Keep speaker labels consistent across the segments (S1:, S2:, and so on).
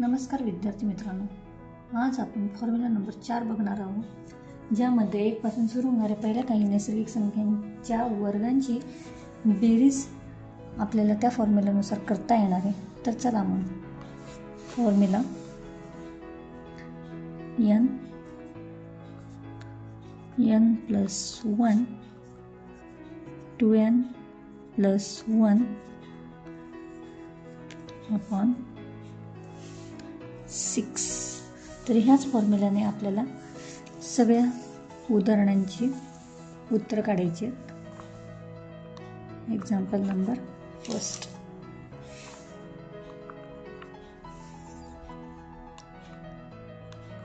S1: नमस्कार विद्यार्थी मित्रांनो. आज आपण फॉर्म्युला नंबर चार बघणार आहोत ज्यामध्ये एकपासून सुरू होणाऱ्या पहिल्या काही नैसर्गिक संख्यांच्या वर्गांची बेरीज आपल्याला त्या फॉर्म्युलानुसार करता येणार आहे. तर चला मग formula n n plus one two n plus one upon six तर ह्याच फॉर्म्युल्याने आपल्याला सगळ्या उदाहरणांची उत्तर काढायची आहेत. एक्झाम्पल नंबर फर्स्ट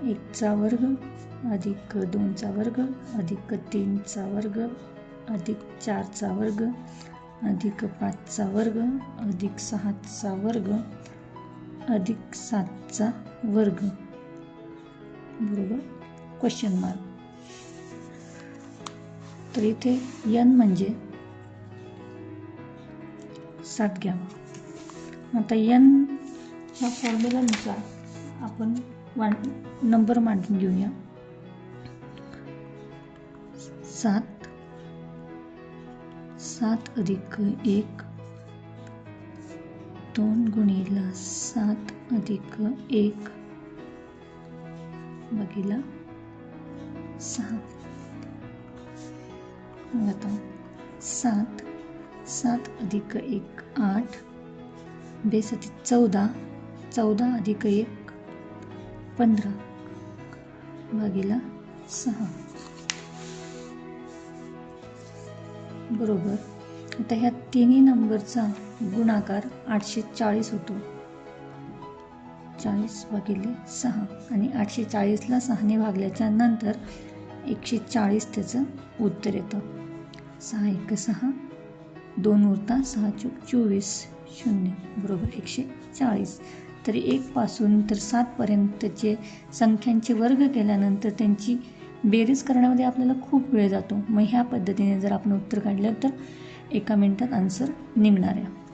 S1: एकचा वर्ग अधिक दोनचा वर्ग अधिक तीनचा वर्ग अधिक चारचा वर्ग अधिक पाचचा वर्ग अधिक सहाचा वर्ग अधिक सातचा वर्ग. बरोबर? क्वेश्चन मार्क तर इथे यन म्हणजे सात घ्यावा. आता यन ह्या फॉर्म्युलानुसार आपण मां नंबर मांडून घेऊया. सात सात अधिक एक दोन गुणिला सात अधिक एक. बघिला सहा. आता सात. सात अधिक एक आठ. बेसती चौदा. चौदा अधिक एक पंधरा. भागीला सहा. बरोबर. आता ह्या तिन्ही नंबरचा गुणाकार आठशे चाळीस होतो. चाळीस भागिले सहा आणि आठशे चाळीसला सहाने भागल्याच्या नंतर एकशे चाळीस त्याचं उत्तर येतं. सहा एक सहा दोन उरता सहा चूक चोवीस शून्य बरोबर एकशे चाळीस. तर एकपासून तर सातपर्यंतचे संख्यांचे वर्ग केल्यानंतर त्यांची बेरीज करण्यामध्ये आपल्याला खूप वेळ जातो. मग ह्या पद्धतीने जर आपण उत्तर काढलं तर एका मिनटात आन्सर निघणार आहे